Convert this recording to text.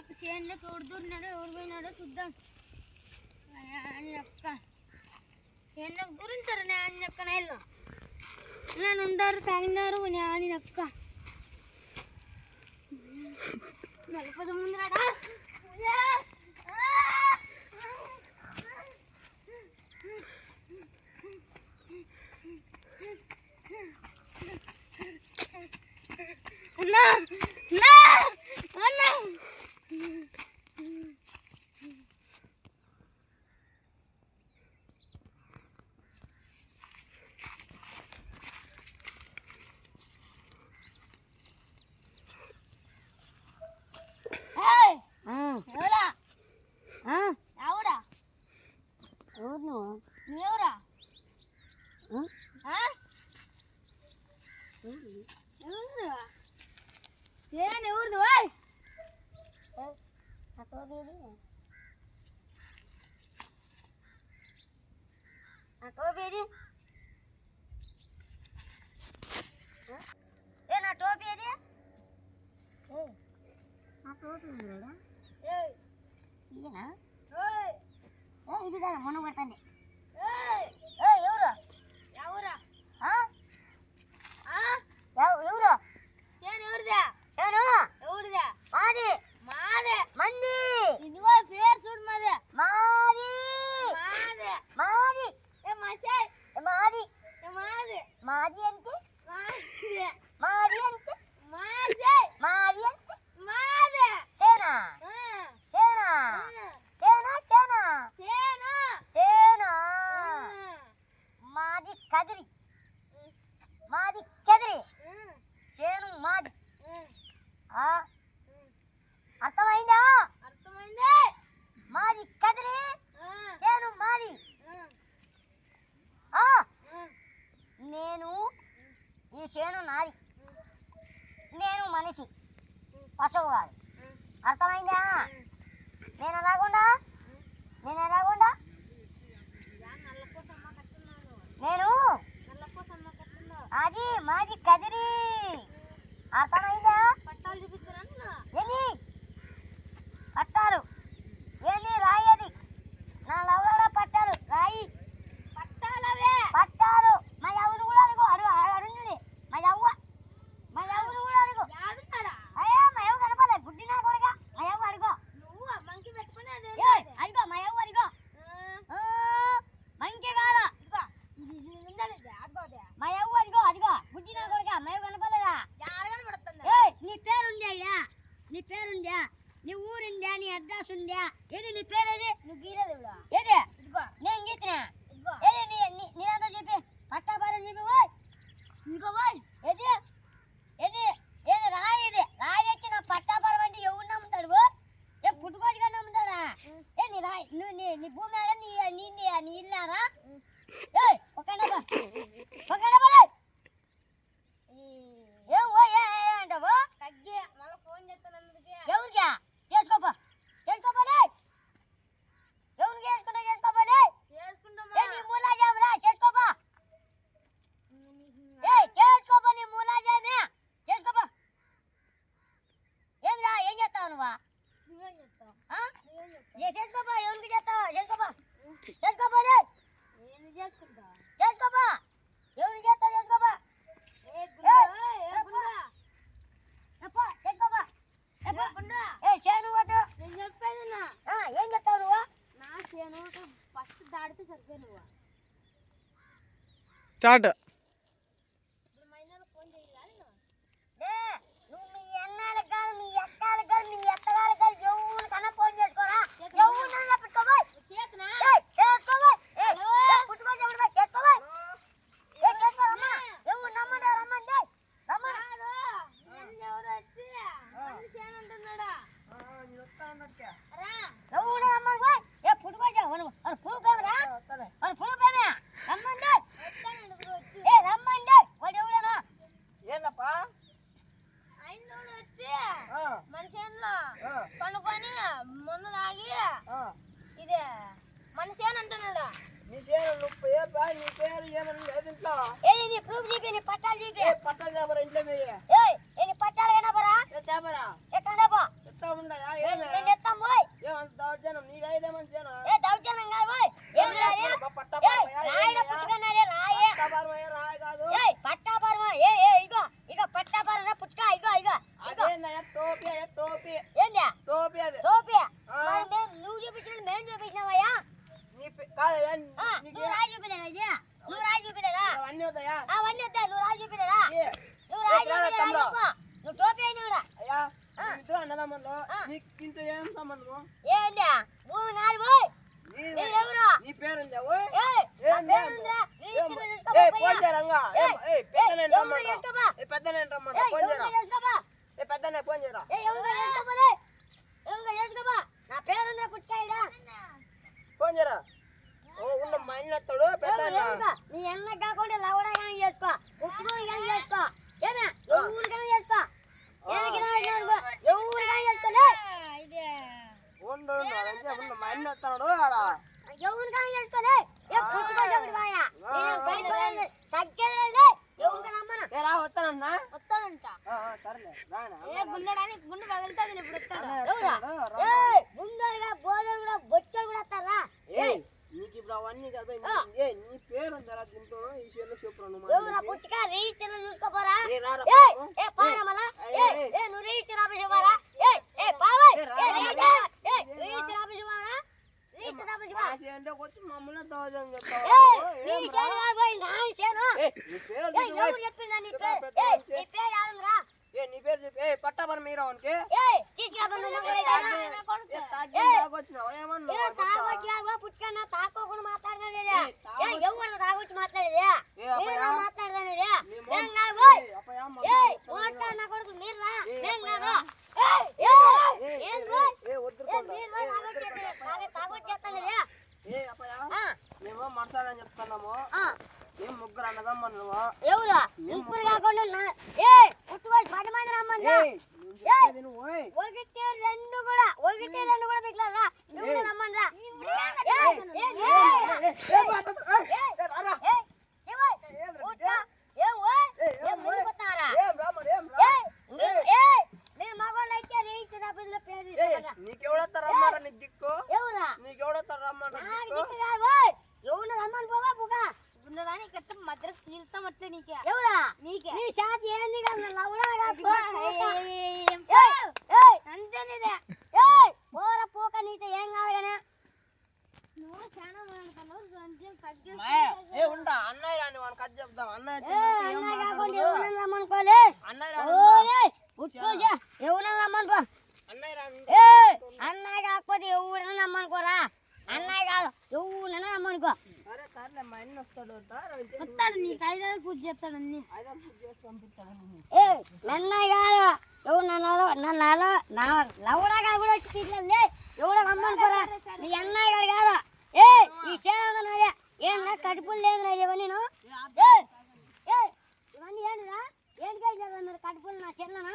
నాకు చేనులకు ఉడుతున్నాడు ఎవరు పోయినాడో చూద్దాం. అని చెప్క చేనులకు దూరింటారు నే అని చెక్క నీళ్ళు నేను ఉండారు తాగినారు నే అని చెక్క có riêng đấy mà à có riêng đi ఏ నా టోపీ ఏది ఏ నా టోపీ ఉందిరా ఏ ఇదేనా ఏ ఇది కాదు మొన్న పడుతుంది చేను నాది. నేను మనిషి. పశువు కాదు అర్థమైందా? నేను ఎలాగుండా? నేను ఎలాగుండా? నేను అది మాది కదిరి. అర్థమైంది? ಚಾಟ పండుకొని ముందు తాగి ఇది మన చేను అంటున్నాడు నీ చేను నువ్వు పేరు బా నీ పేరు ఏమన్నా లేదు ఇంట్లో ఏది నీ ప్రూఫ్ చూపి నీ పట్టాలు చూపి. పట్టాలు తేపరా ఇంట్లో పోయి ఏది పట్టాలు ఏనా పరా ఎక్కడ తేపా ఎత్తా ఉన్నాయా నేను ఎత్తా రంగా. ఏ పెద్దనే రమ్మన్నా ఏ పెద్దనే రమ్మన్నా ఫోన్ చేయరా ఏ పెద్దనే ఫోన్ చేయరా ఏ ఎవరు చేసుకోబలే ఎవరు ఎవరు కానీ చేసుకోలే చూసుకోపోరా నువ్వు రిజిస్టర్ ఆఫీస్ ఇవ్వరా ఏ పావై రిజిస్టర్ ఆఫీస్ ఇవ్వరా పట్టబడి మీరు అవునికి తీసుకురా માતા ఎవరైనా రమ్మనుకో ఏ అన్నయ్య కాకపోతే ఎవరైనా రమ్మనుకోరా అన్నయ్య కాదు ఎవరైనా రమ్మనుకో వస్తాడు వస్తాడు నీకు ఐదారు పూజ చేస్తాడు అన్ని. ఏ నన్నయ్య కాదు ఎవరు నన్ను నన్ను నా లవడా కాదు కూడా వచ్చి తీసుకెళ్ళి ఎవరు రమ్మనుకోరా నీ అన్నయ్య గారు కాదు. ఏ ఈ చేయాలి నాదే ఏం కడుపులు లేదు నా ఇవన్నీ ఏ ఏ ఇవన్నీ ఏంటిరా? ఏంటి కలిసి కడుపులు నా చెల్లనా?